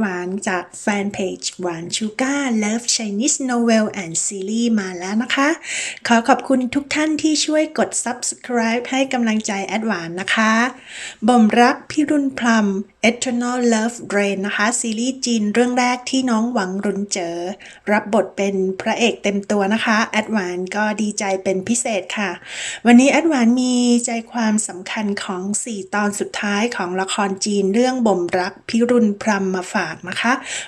ห วานจากแฟนเพจหวานชูก้าร Love Chinese Novel and Series มาแล้วนะคะ ขอขอบคุณทุกท่านที่ช่วยกด subscribe ให้กำลังใจแอดหวานนะคะ บ่มรักพี่รุ่นพลัม Eternal Love Rain นะคะ ซีรีส์จีนเรื่องแรกที่น้องหวังรุนเจอ รับบทเป็นพระเอกเต็มตัวนะคะแอดหวานก็ดีใจเป็นพิเศษค่ะ วันนี้แอดหวานมีใจความสำคัญของ 4 ตอนสุดท้ายของละครจีนเรื่องบ่มรักพิรุณพรมมาฝากนะคะ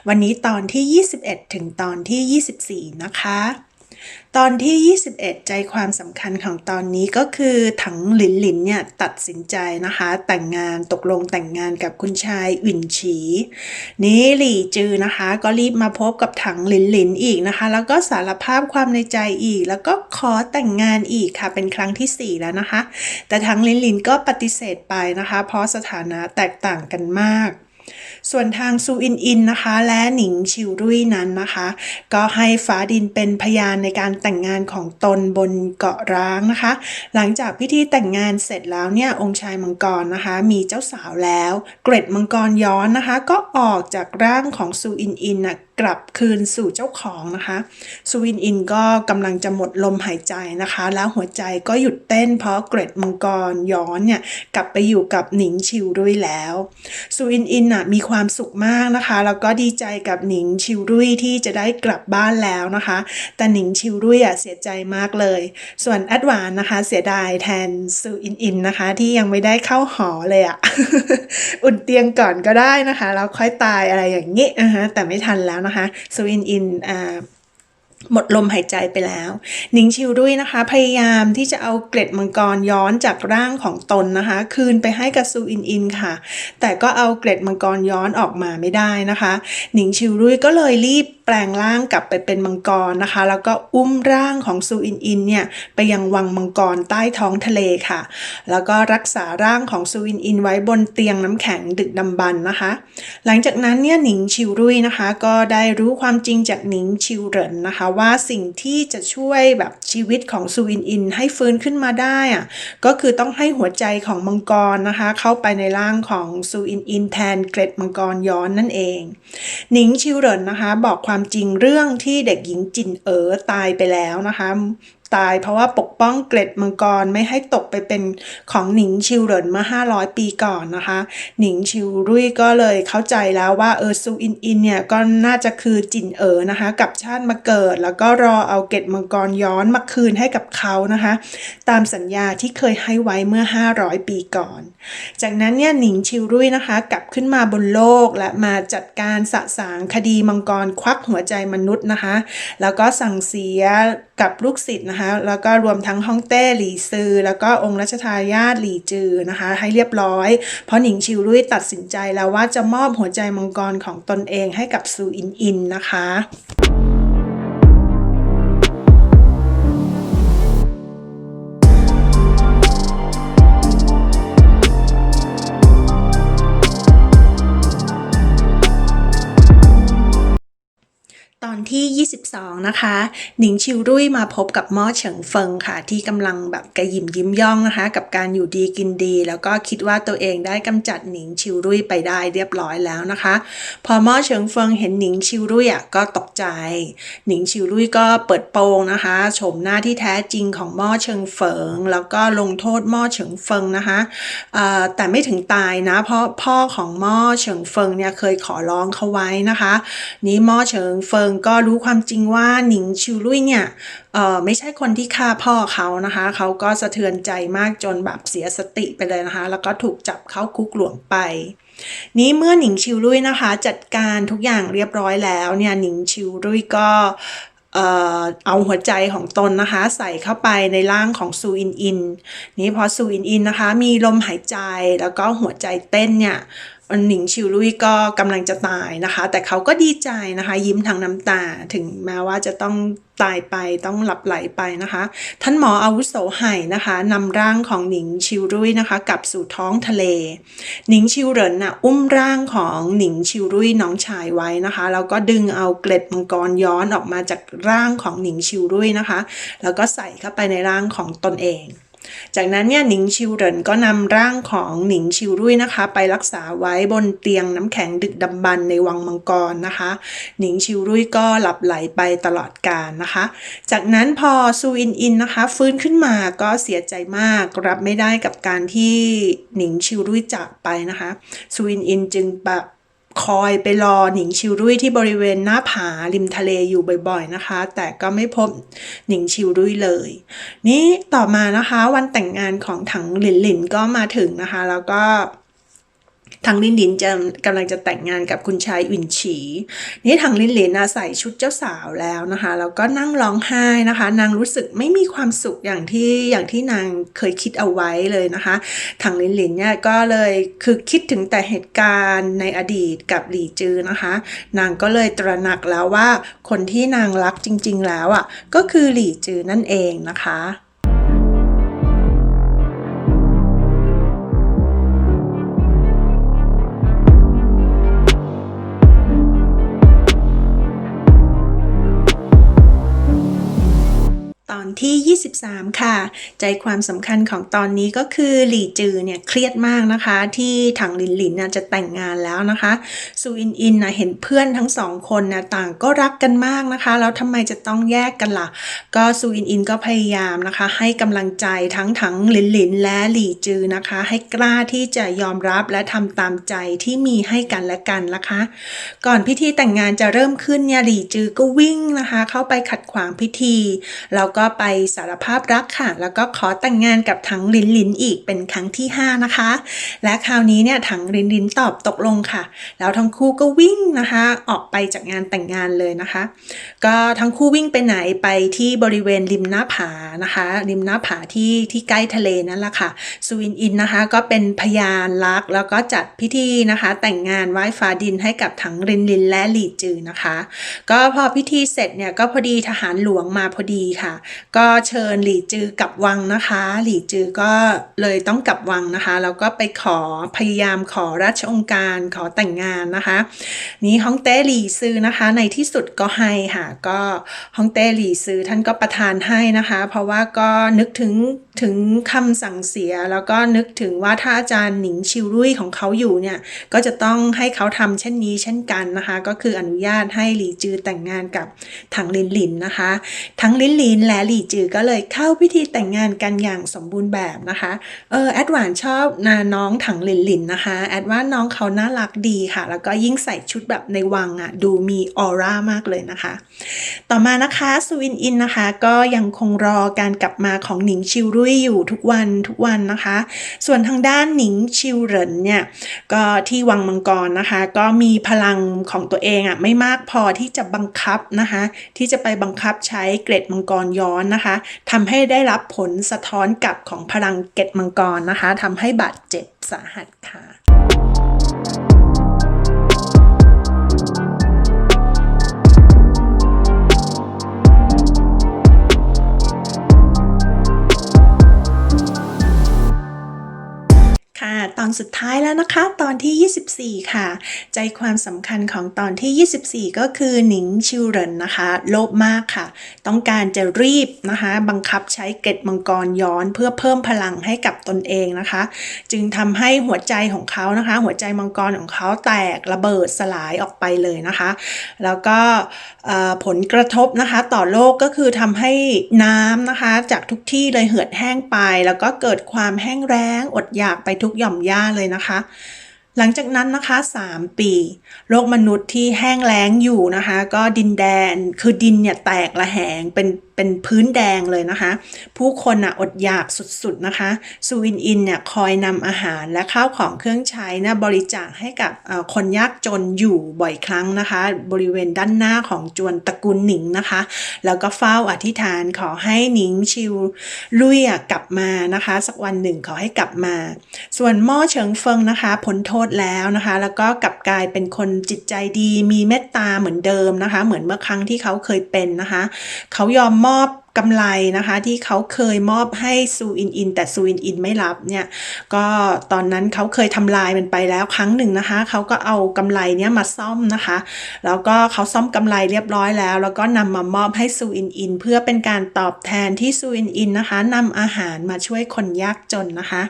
วันนี้ตอนที่ 21 ถึงตอนที่ 24 นะคะ ตอนที่ 21 ใจความสำคัญของตอนนี้ก็คือถังหลินหลินเนี่ยตัดสินใจนะคะ แต่งงานตกลงแต่งงานกับคุณชายอุ่นฉี นี้หลี่จือนะคะ ก็รีบมาพบกับถังหลินหลินอีกนะคะ แล้วก็สารภาพความในใจอีก แล้วก็ขอแต่งงานอีกค่ะเป็นครั้งที่ 4 แล้วนะคะ แต่ถังหลินหลินก็ปฏิเสธไปนะคะ เพราะสถานะแตกต่างกันมาก ส่วนทางซูอินอินนะคะ และหนิงชิวรุ่ยนั้นนะคะ ก็ให้ฟ้าดินเป็นพยานในการแต่งงานของตนบนเกาะร้างนะคะ หลังจากพิธีแต่งงานเสร็จแล้วเนี่ยองค์ชายมังกรนะคะ มีเจ้าสาวแล้ว เกร็ดมังกรย้อนนะคะ ก็ออกจากร่างของซูอินอินนะกลับคืนสู่เจ้าของนะคะซูอินอินก็กำลังจะหมดลมหายใจนะคะ แล้วหัวใจก็หยุดเต้นเพราะเกร็ดมังกรย้อนเนี่ยกลับไปอยู่กับหนิงชิวด้วยแล้วซูอินอินน่ะมีความสุขมากนะคะ แล้วก็ดีใจกับหนิงชิวรุ่ยที่จะได้กลับบ้านแล้วนะคะ แต่หนิงชิวรุ่ยอะเสียใจมากเลย ส่วนแอดวานนะคะ เสียดายแทนซูอินอินนะคะ ที่ยังไม่ได้เข้าหอเลยอะ อุ่นเตียงก่อนก็ได้นะคะแล้วค่อยตายอะไรอย่างนี้นะคะแต่ไม่ทันแล้วนะคะซูอินอินอ่าหมดลมหายใจไปแล้ว หนิงชิวด้วยนะคะ พยายามที่จะเอาเกล็ดมังกรย้อนจากร่างของตนนะคะ คืนไปให้กับซูอินอินค่ะ แต่ก็เอาเกล็ดมังกรย้อนออกมาไม่ได้นะคะ หนิงชิวด้วยก็เลยรีบ ลงร่างกลับไปเป็นมังกรนะคะ แล้วก็อุ้มร่างของซูอินอินเนี่ยไปยังวังมังกรใต้ท้องทะเลค่ะ แล้วก็รักษาร่างของซูอินอินไว้บนเตียงน้ำแข็งดึกดำบรรนะคะ หลังจากนั้นเนี่ยหนิงชิวรุ่ยนะคะ ก็ได้รู้ความจริงจากหนิงชิวเหรินนะคะ ว่าสิ่งที่จะช่วยแบบชีวิตของซูอินอินให้ฟื้นขึ้นมาได้อะก็คือต้องให้หัวใจของมังกรนะคะ เข้าไปในร่างของซูอินอินแทนเกล็ดมังกรย้อนนั่นเองหนิงชิวเหรินนะคะ บอกความจริงเรื่องที่เด็กหญิงจินเอ๋อตายไปแล้วนะคะตายเพราะว่าปกป้องเกล็ดมังกรไม่ให้ตกไปเป็นของหนิงชิวเหรินเมื่อ 500 ปีก่อนนะคะ หนิงชิวรุ่ยก็เลยเข้าใจแล้วว่าเออซูอินอินเนี่ยก็น่าจะคือจินเอ๋อนะคะกับชาติมาเกิด แล้วก็รอเอาเกล็ดมังกรย้อนมาคืนให้กับเขานะคะ ตามสัญญาที่เคยให้ไว้เมื่อ 500 ปีก่อน จากนั้นเนี่ยหนิงชิวรุ่ยนะคะ กลับขึ้นมาบนโลกและมาจัดการสะสางคดีมังกรควักหัวใจมนุษย์นะคะ แล้วก็สั่งเสียกับลูกศิษย์นะคะ แล้วก็รวมทั้งฮ่องเต้หลี่ซือ แล้วก็องค์รัชทายาทหลี่จือนะคะ ให้เรียบร้อย เพราะหนิงชิวรุ่ยตัดสินใจแล้วว่าจะมอบหัวใจมังกรของตนเองให้กับซูอินอินนะคะ ที่ 22 นะคะ หนิงชิวรุ่ยมาพบกับม่อเฉิงเฟิงค่ะ ที่กำลังแบบกระยิมยิ้มย่องนะคะ กับการอยู่ดีกินดี แล้วก็คิดว่าตัวเองได้กำจัดหนิงชิวรุ่ยไปได้เรียบร้อยแล้วนะคะ พอม่อเฉิงเฟิงเห็นหนิงชิวรุ่ยอะก็ตกใจ หนิงชิวรุ่ยก็เปิดโปงนะคะโฉมหน้าที่แท้จริงของม่อเฉิงเฟิง แล้วก็ลงโทษม่อเฉิงเฟิงนะคะแต่ไม่ถึงตายนะเพราะพ่อของม่อเฉิงเฟิงเนี่ยเคยขอร้องเขาไว้นะคะ นี้ม่อเฉิงเฟิงก็รูู้้ความจริงว่าหนิงชิวลุยเนี่ยเออไม่ใช่คนที่ฆ่าพ่อเขานะคะ เขาก็สะเทือนใจมากจนแบบเสียสติไปเลยนะคะ แล้วก็ถูกจับเข้าคุกหลวงไป นี้เมื่อหนิงชิวลุยนะคะ จัดการทุกอย่างเรียบร้อยแล้วเนี่ยหนิงชิวลุยก็เอ่อเอาหัวใจของตนนะคะ ใส่เข้าไปในร่างของซูอินอิน นี้พอซูอินอินนะคะ มีลมหายใจแล้วก็หัวใจเต้นเนี่ย หนิงชิวลุยก็กำลังจะตายนะคะ แต่เขาก็ดีใจนะคะ ยิ้มทางน้ำตาถึงแม้ว่าจะต้องตายไปต้องหลับไหลไปนะคะ ท่านหมออาวุโสไห่นะคะนำร่างของหนิงชิวรุยนะคะกลับสู่ท้องทะเล หนิงชิวเหรินน่ะอุ้มร่างของหนิงชิวรุยน้องชายไว้นะคะแล้วก็ดึงเอาเกล็ดมังกรย้อนออกมาจากร่างของหนิงชิวรุยนะคะ แล้วก็ใส่เข้าไปในร่างของตนเอง จากนั้นเนี่ยหนิงชิวเหรินก็นำร่างของหนิงชิวรุ่ยนะคะ ไปรักษาไว้บนเตียงน้ำแข็งดึกดำบรรในวังมังกรนะคะ หนิงชิวรุ่ยก็หลับไหลไปตลอดกาลนะคะ จากนั้นพอซูอินอินนะคะ ฟื้นขึ้นมาก็เสียใจมากรับไม่ได้กับการที่หนิงชิวรุ่ยจากไปนะคะซูอินอินจึงแบบ คอยไปรอหนิงชิวรุ่ยที่บริเวณหน้าผาริมทะเลอยู่บ่อยๆนะคะ แต่ก็ไม่พบหนิงชิวรุ่ยเลย นี่ต่อมานะคะวันแต่งงานของถังหลินหลินก็มาถึงนะคะ แล้วก็ ถังลินลินจะกำลังจะแต่งงานกับคุณชายอุ่นฉี นี่ถังลินลินนะใส่ชุดเจ้าสาวแล้วนะคะ แล้วก็นั่งร้องไห้นะคะ นางรู้สึกไม่มีความสุขอย่างที่อย่างที่นางเคยคิดเอาไว้เลยนะคะถังลินลินเนี่ยก็เลยคือคิดถึงแต่เหตุการณ์ในอดีตกับหลี่จือนะคะ นางก็เลยตระหนักแล้วว่าคนที่นางรักจริง ๆ แล้วอะก็คือหลี่จือนั่นเองนะคะ อนที่ 23 ค่ะ ใจความสำคัญของตอนนี้ก็คือหลี่จือเนี่ยเครียดมากนะคะ ที่ถังหลินหลินจะแต่งงานแล้วนะคะซูอินอินนะเห็นเพื่อนทั้งสองคนนะต่างก็รักกันมากนะคะ แล้วทำไมจะต้องแยกกันล่ะ ก็ซูอินอินก็พยายามนะคะ ให้กำลังใจทั้งถังหลินหลินและหลี่จือนะคะ ให้กล้าที่จะยอมรับและทำตามใจที่มีให้กันและกันนะคะ ก่อนพิธีแต่งงานจะเริ่มขึ้นเนี่ยหลี่จือก็วิ่งนะคะ เข้าไปขัดขวางพิธีแล้วก็ไปสารภาพรักค่ะ แล้วก็ขอแต่งงานกับถังลินลินอีกเป็นครั้งที่ 5 นะคะ และคราวนี้เนี่ยถังลินลินตอบตกลงค่ะ แล้วทั้งคู่ก็วิ่งนะคะ ออกไปจากงานแต่งงานเลยนะคะ ก็ทั้งคู่วิ่งไปไหนไปที่บริเวณริมหน้าผานะคะ ริมหน้าผาที่ที่ใกล้ทะเลนั่นแหละค่ะซูวินอินนะคะก็เป็นพยานรักแล้วก็จัดพิธีนะคะ แต่งงานไหว้ฟ้าดินให้กับถังลินลินและหลีจือนะคะ ก็พอพิธีเสร็จเนี่ยก็พอดีทหารหลวงมาพอดีค่ะก็เชิญหลี่จือกลับวังนะคะ หลี่จือก็เลยต้องกลับวังนะคะแล้วก็ไปขอพยายามขอราชองค์การขอแต่งงานนะคะ นี้ฮ่องเต้หลี่ซือนะคะในที่สุดก็ให้ค่ะก็ฮ่องเต้หลี่ซือท่านก็ประทานให้นะคะ เพราะว่าก็นึกถึงถึงคำสั่งเสียแล้วก็นึกถึงว่าถ้าอาจารย์หนิงชิวรุ่ยของเขาอยู่เนี่ยก็จะต้องให้เขาทำเช่นนี้เช่นกันนะคะ ก็คืออนุญาตให้หลี่จือแต่งงานกับถังลินลินนะคะ ทั้งลินลินและหลี่จือก็เลยเข้าพิธีแต่งงานกันอย่างสมบูรณ์แบบนะคะ เออแอดหวานชอบนาน้องถังหลินหลินนะคะ แอดว่าน้องเขาน่ารักดีค่ะ แล้วก็ยิ่งใส่ชุดแบบในวังอะ่ะดูมีออร่ามากเลยนะคะ ต่อมานะคะซูอินอินนะคะก็ยังคงรอการกลับมาของหนิงชิวรุ่ยอยู่ทุกวันทุกวันนะคะ ส่วนทางด้านหนิงชิวเหรินเนี่ยก็ที่วังมังกรนะคะ ก็มีพลังของตัวเองอะไม่มากพอที่จะบังคับนะคะ ที่จะไปบังคับใช้เกรดมังกรย้อนนะคะทำให้ได้รับผลสะท้อนกลับของพลังเกร็ดมังกรนะคะทำให้บาดเจ็บสาหัสค่ะ ค่ะ ตอนสุดท้ายแล้วนะคะ ตอนที่ 24 ค่ะ ใจความสำคัญของตอนที่ 24 ก็คือหนิงชิวเหรินนะคะ โลภมากค่ะ ต้องการจะรีบนะคะ บังคับใช้เกล็ดมังกรย้อนเพื่อเพิ่มพลังให้กับตนเองนะคะ จึงทำให้หัวใจของเขานะคะ หัวใจมังกรของเขาแตกระเบิดสลายออกไปเลยนะคะ แล้วก็ผลกระทบนะคะ ต่อโลกก็คือทำให้น้ำนะคะ จากทุกที่เลยเหือดแห้งไป แล้วก็เกิดความแห้งแล้งอดอยากไปทุกหย่อมย่าเลยนะคะ หลังจากนั้นนะคะ 3 ปี โลกมนุษย์ที่แห้งแล้งอยู่นะคะ ก็ดินแดนคือดินเนี่ยแตกละแหงเป็นเป็นพื้นแดงเลยนะคะ ผู้คนอะอดอยากสุดๆนะคะซูอินอินเนี่ยคอยนำอาหารและข้าวของเครื่องใช้นะบริจาคให้กับคนยากจนอยู่บ่อยครั้งนะคะ บริเวณด้านหน้าของจวนตระกูลหนิงนะคะ แล้วก็เฝ้าอธิษฐานขอให้หนิงชิวลุยอะกลับมานะคะ สักวันหนึ่งขอให้กลับมา ส่วนหม่อเฉิงเฟิงนะคะพ้นโทษแล้วนะคะ แล้วก็กลับกลายเป็นคนจิตใจดี มีเมตตาเหมือนเดิมนะคะ เหมือนเมื่อครั้งที่เขาเคยเป็นนะคะ เขายอมมอบกำไรนะคะที่เขาเคยมอบให้ซูอินอิน แต่ซูอินอินไม่รับเนี่ยก็ตอนนั้นเขาเคยทำลายมันไปแล้วครั้งหนึ่งนะคะเขาก็เอากำไรเนี้ยมาซ่อมนะคะ แล้วก็เขาซ่อมกำไรเรียบร้อยแล้ว แล้วก็นำมามอบให้ซูอินอิน เพื่อเป็นการตอบแทนที่ซูอินอินนะคะนำอาหารมาช่วยคนยากจนนะคะ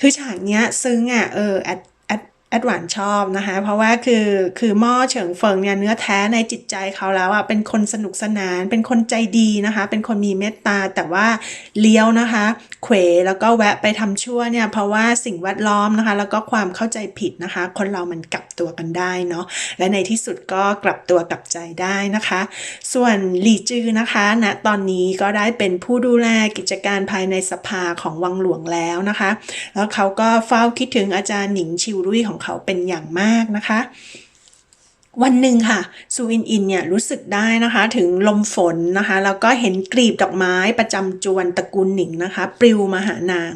คือฉากเนี้ยซึ้งอะเออแอด แอดหวานชอบนะคะ เพราะว่าคือคือหม้อเฉิงเฟิงเนี่ยเนื้อแท้ในจิตใจเขาแล้วอะเป็นคนสนุกสนาน เป็นคนใจดีนะคะ เป็นคนมีเมตตาแต่ว่าเลี้ยวนะคะเขวแล้วก็แวะไปทำชั่วเนี่ยเพราะว่าสิ่งแวดล้อมนะคะ แล้วก็ความเข้าใจผิดนะคะ คนเรามันกลับตัวกันได้เนาะและในที่สุดก็กลับตัวกลับใจได้นะคะ ส่วนหลี่จือนะคะณนะตอนนี้ก็ได้เป็นผู้ดูแลกิจการภายในสภาของวังหลวงแล้วนะคะ แล้วเขาก็เฝ้าคิดถึงอาจารย์หนิงชิวรุ่ยของเขาเป็นอย่างมากนะคะวันหนึ่งค่ะซูอินอินเนี่ยรู้สึกได้นะคะถึงลมฝนนะคะแล้วก็เห็นกลีบดอกไม้ประจำจวนตระกูลหนิงนะคะปลิวมาหานาง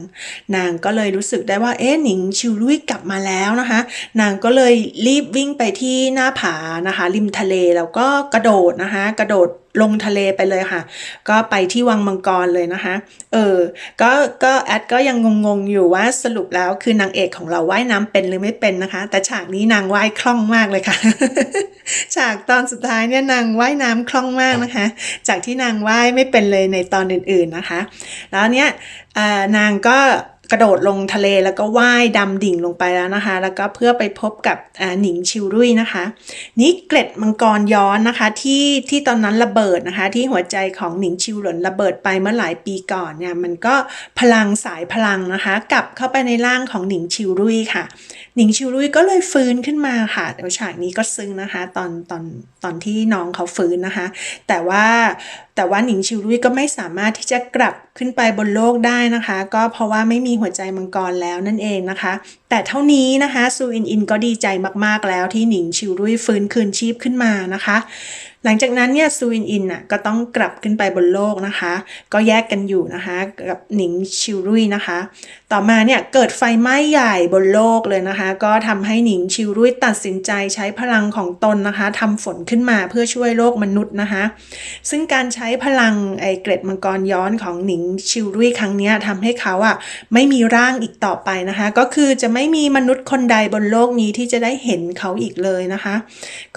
นางก็เลยรู้สึกได้ว่าเอ๊ะหนิงชิวลุยกลับมาแล้วนะคะ นางก็เลยรีบวิ่งไปที่หน้าผานะคะ ริมทะเลแล้วก็กระโดดนะคะ กระโดดลงทะเลไปเลยค่ะ ก็ไปที่วังมังกรเลยนะคะ เออ ก็ก็แอดก็ยังงงๆอยู่ว่าสรุปแล้วคือนางเอกของเราว่ายน้ำเป็นหรือไม่เป็นนะคะ แต่ฉากนี้นางว่ายคล่องมากเลยค่ะ ฉากตอนสุดท้ายเนี่ยนางว่ายน้ำคล่องมากนะคะ จากที่นางว่ายไม่เป็นเลยในตอนอื่นๆนะคะ แล้วเนี่ยนางก็ กระโดดลงทะเลแล้วก็ว่ายดำดิ่งลงไปแล้วนะคะ แล้วก็เพื่อไปพบกับหนิงชิวรุ่ยนะคะ นี่เกล็ดมังกรย้อนนะคะที่ที่ตอนนั้นระเบิดนะคะ ที่หัวใจของหนิงชิวหลนระเบิดไปเมื่อหลายปีก่อนเนี่ยมันก็พลังสายพลังนะคะ กลับเข้าไปในร่างของหนิงชิวรุ่ยค่ะ หนิงชิวรุ่ยก็เลยฟื้นขึ้นมาค่ะเดี๋ยวฉากนี้ก็ซึ้งนะคะ ตอนตอนตอนที่น้องเขาฟื้นนะคะ แต่ว่า แต่ว่าหนิงชิวรุ่ยก็ไม่สามารถที่จะกลับขึ้นไปบนโลกได้นะคะ ก็เพราะว่าไม่มีหัวใจมังกรแล้วนั่นเองนะคะ แต่เท่านี้นะคะซูอินอินก็ดีใจมากๆแล้วที่หนิงชิวรุ่ยฟื้นคืนชีพขึ้นมานะคะ หลังจากนั้นเนี่ยซูอินอินน่ะก็ต้องกลับขึ้นไปบนโลกนะคะ ก็แยกกันอยู่นะคะกับหนิงชิวรุยนะคะ ต่อมาเนี่ยเกิดไฟไหม้ใหญ่บนโลกเลยนะคะ ก็ทำให้หนิงชิวรุยตัดสินใจใช้พลังของตนนะคะทำฝนขึ้นมาเพื่อช่วยโลกมนุษย์นะคะ ซึ่งการใช้พลังไอเกร็ดมังกรย้อนของหนิงชิวรุยครั้งนี้ทำให้เขาอะไม่มีร่างอีกต่อไปนะคะ ก็คือจะไม่มีมนุษย์คนใดบนโลกนี้ที่จะได้เห็นเขาอีกเลยนะคะ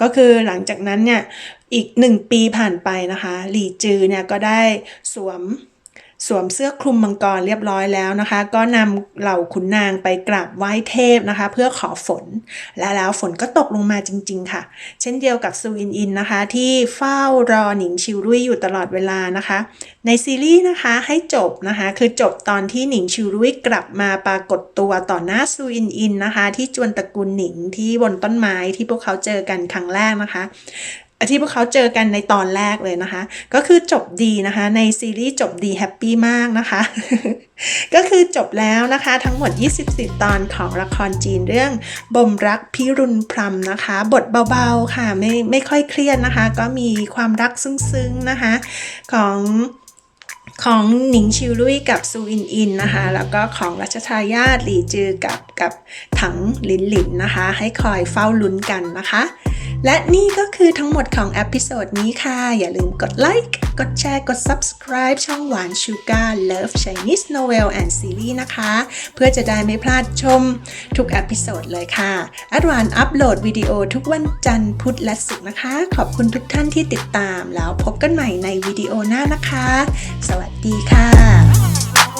ก็คือหลังจากนั้นเนี่ย อีกหนึ่งปีผ่านไปนะคะ หลี่จือเนี่ยก็ได้สวมสวมเสื้อคลุมมังกรเรียบร้อยแล้วนะคะ ก็นำเหล่าขุนนางไปกราบไหว้เทพนะคะ เพื่อขอฝน และแล้วฝนก็ตกลงมาจริง ๆ ค่ะ เช่นเดียวกับซูอินอินนะคะ ที่เฝ้ารอหนิงชิวรุ่ยอยู่ตลอดเวลานะคะ ในซีรีส์นะคะให้จบนะคะ คือจบตอนที่หนิงชิวรุ่ยกลับมาปรากฏตัวต่อหน้าซูอินอินนะคะ ที่จวนตระกูลหนิงที่บนต้นไม้ที่พวกเขาเจอกันครั้งแรกนะคะ ที่พวกเขาเจอกันในตอนแรกเลยนะคะ ก็คือจบดีนะคะ ในซีรีส์จบดีแฮปปี้มากนะคะ ก็คือจบแล้วนะคะทั้งหมด 24 ตอนของละครจีนเรื่องบ่มรักพิรุณพรำนะคะ บทเบาๆค่ะไม่ไม่ค่อยเครียดนะคะ ก็มีความรักซึ้งๆนะคะ ของของหนิงชิวลุยกับซูอินอินนะคะ แล้วก็ของรัชทายาทหลี่จือกับกับถังหลินหลินนะคะ ให้คอยเฝ้าลุ้นกันนะคะ และนี่ก็คือทั้งหมดของอพิโซดนี้ค่ะ อย่าลืมกดไลค์กดแชร์กด subscribe ช่องหวานชูการ์ Love Chinese Novel and Series นะคะ เพื่อจะได้ไม่พลาดชมทุกอพิโซดเลยค่ะแอดวานอัปโหลดวิดีโอทุกวันจันทร์พุธและศุกร์นะคะ ขอบคุณทุกท่านที่ติดตาม แล้วพบกันใหม่ในวิดีโอหน้านะคะ สวัสดีค่ะ